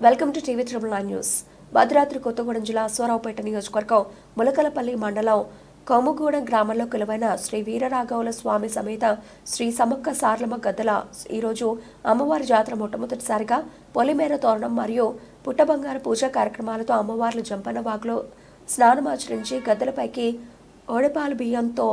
Welcome to TV triple nine news. Bhadradri Kothagudem జిల్లా అశ్వారావుపేట నియోజకవర్గం ములకలపల్లి మండలం కొమ్మగూడెం గ్రామంలో కొలువైన శ్రీ వీరరాఘవుల స్వామి సమేత శ్రీ సమక్క సార్లమ్మ గద్దల ఈరోజు అమ్మవారి జాతర మొట్టమొదటిసారిగా పొలిమేర తోరణం మరియు పుట్టబంగారు పూజా కార్యక్రమాలతో అమ్మవార్లు జంపన్న వాగులో స్నానమాచరించి గద్దలపైకి ఓడపాలు బియ్యంతో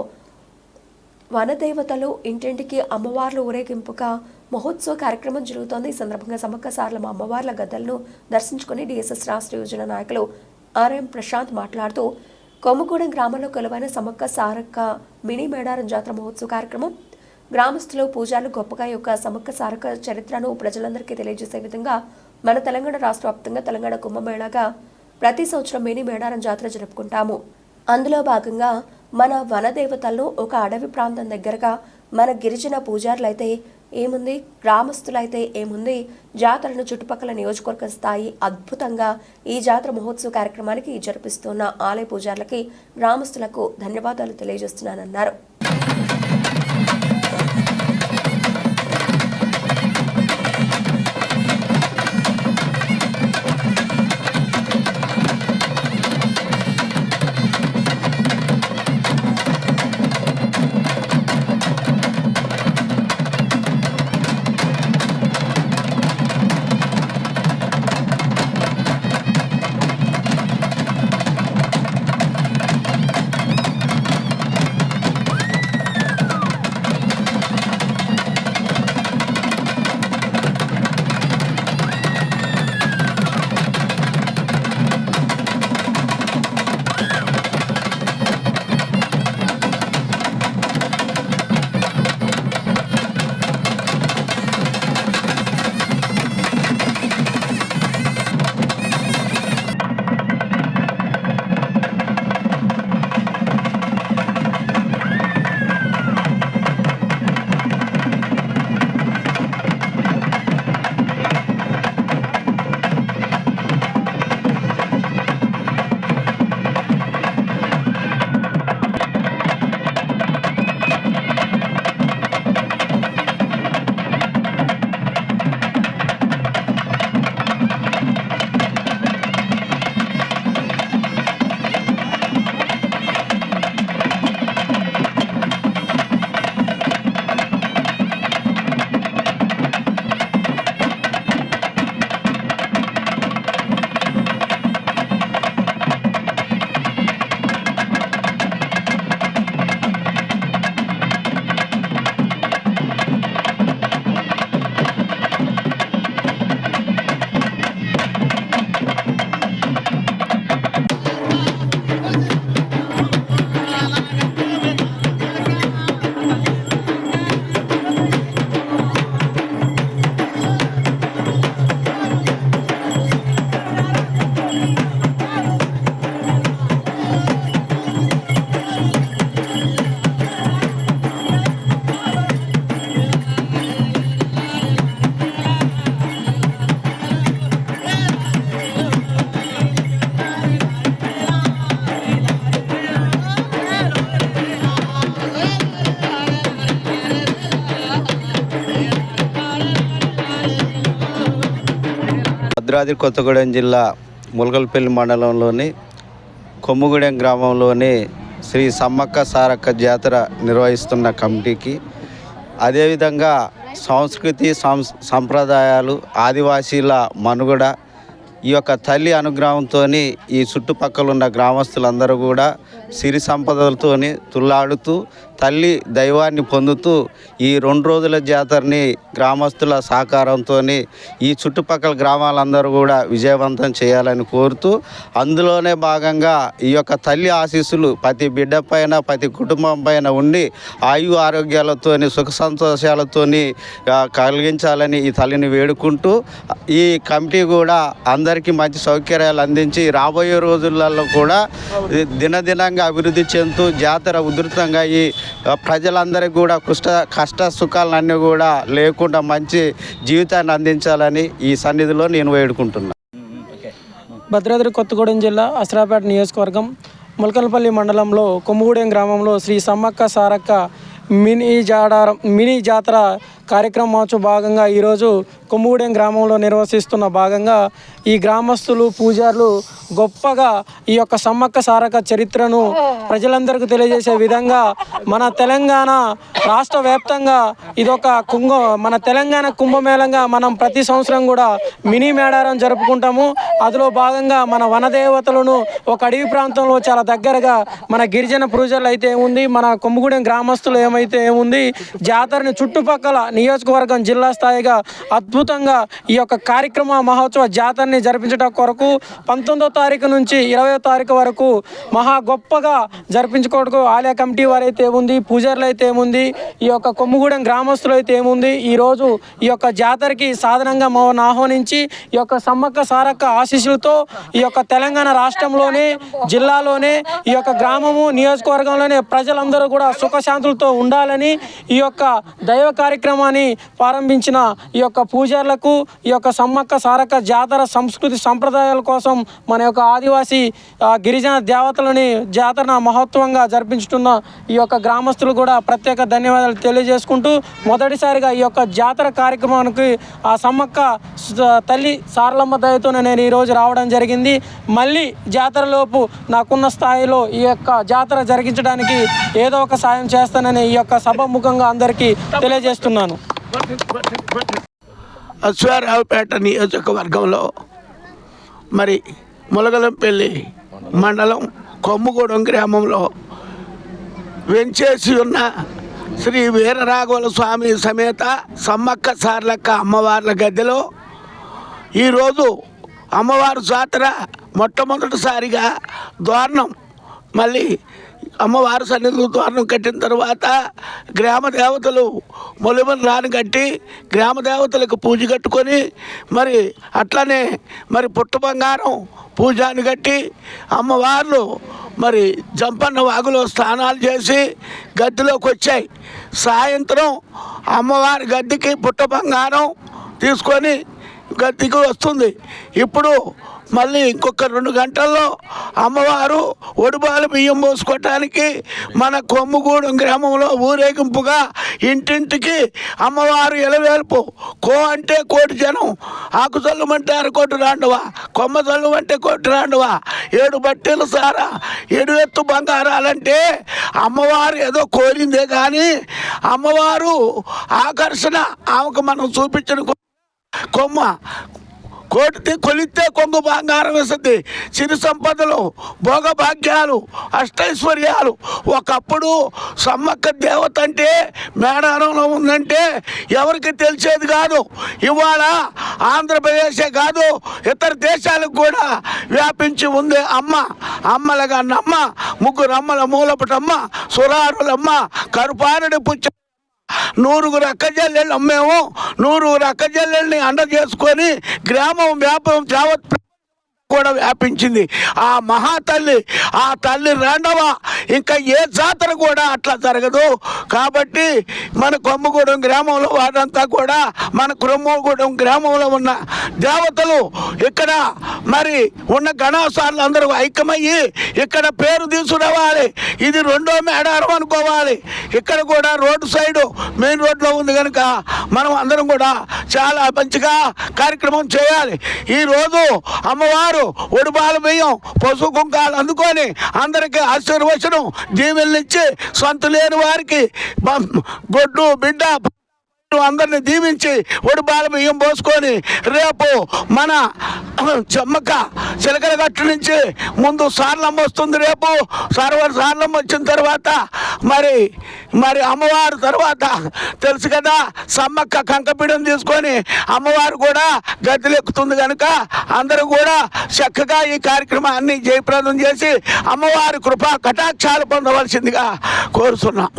వనదేవతలు ఇంటింటికి అమ్మవార్లు ఊరేగింపుగా మహోత్సవ కార్యక్రమం జరుగుతోంది. ఈ సందర్భంగా సమ్మక్క సార్లమ్మ అమ్మవార్ల గద్దలను దర్శించుకుని డిఎస్ఎస్ రాష్ట్ర యోజన నాయకులు ఆర్ఎం ప్రశాంత్ మాట్లాడుతూ కొమ్మగూడెం గ్రామంలో కొలువైన సమ్మక్క సారక్క మినీ మేడారం జాతర మహోత్సవ కార్యక్రమం గ్రామస్తులు పూజారులు గొప్పగా యొక్క సమ్మక్క సారక్క చరిత్రను ప్రజలందరికీ తెలియజేసే విధంగా మన తెలంగాణ రాష్ట్ర వ్యాప్తంగా తెలంగాణ కుంభమేళాగా ప్రతి సంవత్సరం మినీ మేడారం జాతర జరుపుకుంటాము. అందులో భాగంగా మన వనదేవతలను ఒక అడవి ప్రాంతం దగ్గరగా మన గిరిజన పూజారులైతే ఏముంది? గ్రామస్తులైతే ఏముంది? జాతరను చుట్టుపక్కల నియోజకవర్గ స్థాయి అద్భుతంగా ఈ జాతర మహోత్సవ కార్యక్రమానికి జరిపిస్తున్న ఆలయ పూజార్లకి గ్రామస్తులకు ధన్యవాదాలు తెలియజేస్తున్నానన్నారు. భద్రాద్రి కొత్తగూడెం జిల్లా ములకల్పల్లి మండలంలోని కొమ్ముగూడెం గ్రామంలోని శ్రీ సమ్మక్క సారక్క జాతర నిర్వహిస్తున్న కమిటీకి అదేవిధంగా సంస్కృతి సం సంప్రదాయాలు ఆదివాసీల మనుగడ ఈ యొక్క తల్లి అనుగ్రహంతో ఈ చుట్టుపక్కల ఉన్న గ్రామస్తులందరూ కూడా సిరి సంపదలతోని తుల్లాడుతూ తల్లి దైవాన్ని పొందుతూ ఈ రెండు రోజుల జాతరని గ్రామస్తుల సహకారంతో ఈ చుట్టుపక్కల గ్రామాలందరూ కూడా విజయవంతం చేయాలని కోరుతూ అందులోనే భాగంగా ఈ యొక్క తల్లి ఆశీస్సులు ప్రతి బిడ్డ పైన ప్రతి కుటుంబం పైన ఉండి ఆయు ఆరోగ్యాలతోని సుఖ సంతోషాలతోని కలిగించాలని ఈ తల్లిని వేడుకుంటూ ఈ కమిటీ కూడా అందరికీ మంచి సౌకర్యాలు అందించి రాబోయే రోజులలో కూడా దినదినంగా అభివృద్ధి చెందుతూ జాతర ఉధృతంగా ఈ ప్రజలందరికీ కూడా కుష్ట కష్ట సుఖాలన్నీ కూడా లేకుండా మంచి జీవితాన్ని అందించాలని ఈ సన్నిధిలో నేను వేడుకుంటున్నాను భద్రాద్రి కొత్తగూడెం జిల్లా అసరాపేట నియోజకవర్గం ములకలపల్లి మండలంలో కొమ్ముగూడెం గ్రామంలో శ్రీ సమ్మక్క సారక్క మినీ జాడారం మినీ జాతర కార్యక్రమం భాగంగా ఈరోజు కొమ్ముగూడెం గ్రామంలో నిర్వహిస్తున్న భాగంగా ఈ గ్రామస్తులు పూజారులు గొప్పగా ఈ యొక్క సమ్మక్క సారక చరిత్రను ప్రజలందరికీ తెలియజేసే విధంగా మన తెలంగాణ రాష్ట్ర వ్యాప్తంగా ఇదొక కుంభ మన తెలంగాణ కుంభమేళంగా మనం ప్రతి సంవత్సరం కూడా మినీ మేడారం జరుపుకుంటాము. అందులో భాగంగా మన వనదేవతలను ఒక అడవి ప్రాంతంలో చాలా దగ్గరగా మన గిరిజన పూజలు అయితే ఏముంది? మన కొమ్ముగూడెం గ్రామస్తులు ఏమైతే ఏముంది? జాతరని చుట్టుపక్కల నియోజకవర్గం జిల్లా స్థాయిగా అద్భుతంగా ఈ యొక్క కార్యక్రమ మహోత్సవ జాతరని జరిపించడం కొరకు పంతొమ్మిదో తారీఖు నుంచి ఇరవై తారీఖు వరకు మహా గొప్పగా జరిపించుకోవడానికి ఆలయ కమిటీ వారు అయితే ఏముంది పూజారులు అయితే ఏముంది ఈ యొక్క కొమ్ముగూడెం గ్రామస్తులు అయితే ఏముంది ఈరోజు ఈ యొక్క జాతరకి సాధనంగా మమ్మల్ని ఆహ్వానించి ఈ యొక్క సమ్మక్క సారక్క ఆశీస్సులతో ఈ యొక్క తెలంగాణ రాష్ట్రంలోనే జిల్లాలోనే ఈ యొక్క గ్రామము నియోజకవర్గంలోనే ప్రజలందరూ కూడా సుఖశాంతులతో ఉండాలని ఈ యొక్క దైవ కార్యక్రమాన్ని అని ప్రారంభించిన ఈ యొక్క పూజార్లకు ఈ యొక్క సమ్మక్క సారక్క జాతర సంస్కృతి సంప్రదాయాల కోసం మన యొక్క ఆదివాసీ గిరిజన దేవతలని జాతరన మహత్వంగా జరిపించుతున్న ఈ యొక్క గ్రామస్తులు కూడా ప్రత్యేక ధన్యవాదాలు తెలియజేసుకుంటూ మొదటిసారిగా ఈ యొక్క జాతర కార్యక్రమానికి ఆ సమ్మక్క తల్లి సారలమ్మ దయతోనే నేను ఈరోజు రావడం జరిగింది. మళ్ళీ జాతరలోపు నాకున్న స్థాయిలో ఈ యొక్క జాతర జరిగించడానికి ఏదో ఒక సాయం చేస్తానని ఈ యొక్క సభముఖంగా అందరికీ తెలియజేస్తున్నాను. అశ్వారావుపేట నియోజకవర్గంలో మరి ములగలంపల్లి మండలం కొమ్ముగూడెం గ్రామంలో వెంచేసి ఉన్న శ్రీ వీరరాఘవుల స్వామి సమేత సమ్మక్క సార్లక్క అమ్మవార్ల గద్దెలో ఈరోజు అమ్మవారు జాతర మొట్టమొదటిసారిగా దారుణం మళ్ళీ అమ్మవారి సన్నిధి ద్వారం కట్టిన తర్వాత గ్రామ దేవతలు మొలిమని రాని కట్టి గ్రామ దేవతలకు పూజ కట్టుకొని మరి అట్లనే మరి పుట్ట బంగారం పూజాన్ని కట్టి అమ్మవార్లు మరి జంపన్న వాగులో స్నానాలు చేసి గద్దెలోకి వచ్చాయి. సాయంత్రం అమ్మవారి గద్దెకి పుట్ట బంగారం తీసుకొని గద్దెకి వస్తుంది. ఇప్పుడు మళ్ళీ ఇంకొక రెండు గంటల్లో అమ్మవారు ఒడిబాలు బియ్యం పోసుకోవటానికి మన కొమ్ముగూడెం గ్రామంలో ఊరేగింపుగా ఇంటింటికి అమ్మవారు ఎలవేల్పు. కో అంటే కోటి జనం. ఆకు చల్లుమంటే అరకోటి రాండువా. కొమ్మ చల్లుమంటే కోటి రాండువా. ఏడు బట్టెలు సారా. ఏడు ఎత్తు బంగారాలంటే అమ్మవారు ఏదో కోరిందే కానీ అమ్మవారు ఆకర్షణ ఆమెకు మనం చూపించిన కొమ్మ. కోటి కొలిస్తే కొంగు బంగారం వేస్తుంది చిరు సంపదలు భోగభాగ్యాలు అష్టైశ్వర్యాలు. ఒకప్పుడు సమ్మక్క దేవత అంటే మేడారంలో ఉందంటే ఎవరికి తెలిసేది కాదు. ఇవాళ ఆంధ్రప్రదేశే కాదు ఇతర దేశాలకు కూడా వ్యాపించి ఉంది అమ్మ. అమ్మలగా అమ్మ ముగ్గురు అమ్మల మూలపటమ్మ సురారులమ్మ కరుపారుడి పుచ్చ నూరుగురు అక్కజల్లెళ్ళు అమ్మేము నూరుగురు అక్కజల్లెళ్ళని అండ చేసుకొని గ్రామం వ్యాపారం యావత్ కూడా వ్యాపించింది. ఆ మహాతల్లి ఆ తల్లి రెండవ ఇంకా ఏ జాతర కూడా అట్లా జరగదు. కాబట్టి మన కొమ్మగూడెం గ్రామంలో వారంతా కూడా మన కొమ్మగూడెం గ్రామంలో ఉన్న దేవతలు ఇక్కడ మరి ఉన్న గణాసార్లు అందరూ ఐక్యమయ్యి ఇక్కడ పేరు తీసుకురావాలి. ఇది రెండో మేడారం అనుకోవాలి. ఇక్కడ కూడా రోడ్డు సైడు మెయిన్ రోడ్లో ఉంది కనుక మనం అందరం కూడా చాలా మంచిగా కార్యక్రమం చేయాలి. ఈరోజు అమ్మవారు ఒడిబాల బియ్యం పశు కుంకాలు అందుకొని అందరికీ ఆశీర్వచనం. దీవెనలిచ్చి సొంత లేని వారికి గొడ్డు బిడ్డ అందరిని దీవించి ఒడిబాల బియ్యం పోసుకొని రేపు మన చెమ్మక్క చిలకల గట్టు నుంచి ముందు సార్లమ్మ వస్తుంది రేపు. సర్వర్ సార్లం వచ్చిన తర్వాత మరి మరి అమ్మవారు తర్వాత తెలుసు కదా సమ్మక్క కంకపీడం తీసుకొని అమ్మవారు కూడా గద్దెలెక్కుతుంది కనుక అందరూ కూడా చక్కగా ఈ కార్యక్రమాన్ని జయప్రదం చేసి అమ్మవారి కృపా కటాక్షాలు పొందవలసిందిగా కోరుతున్నాం.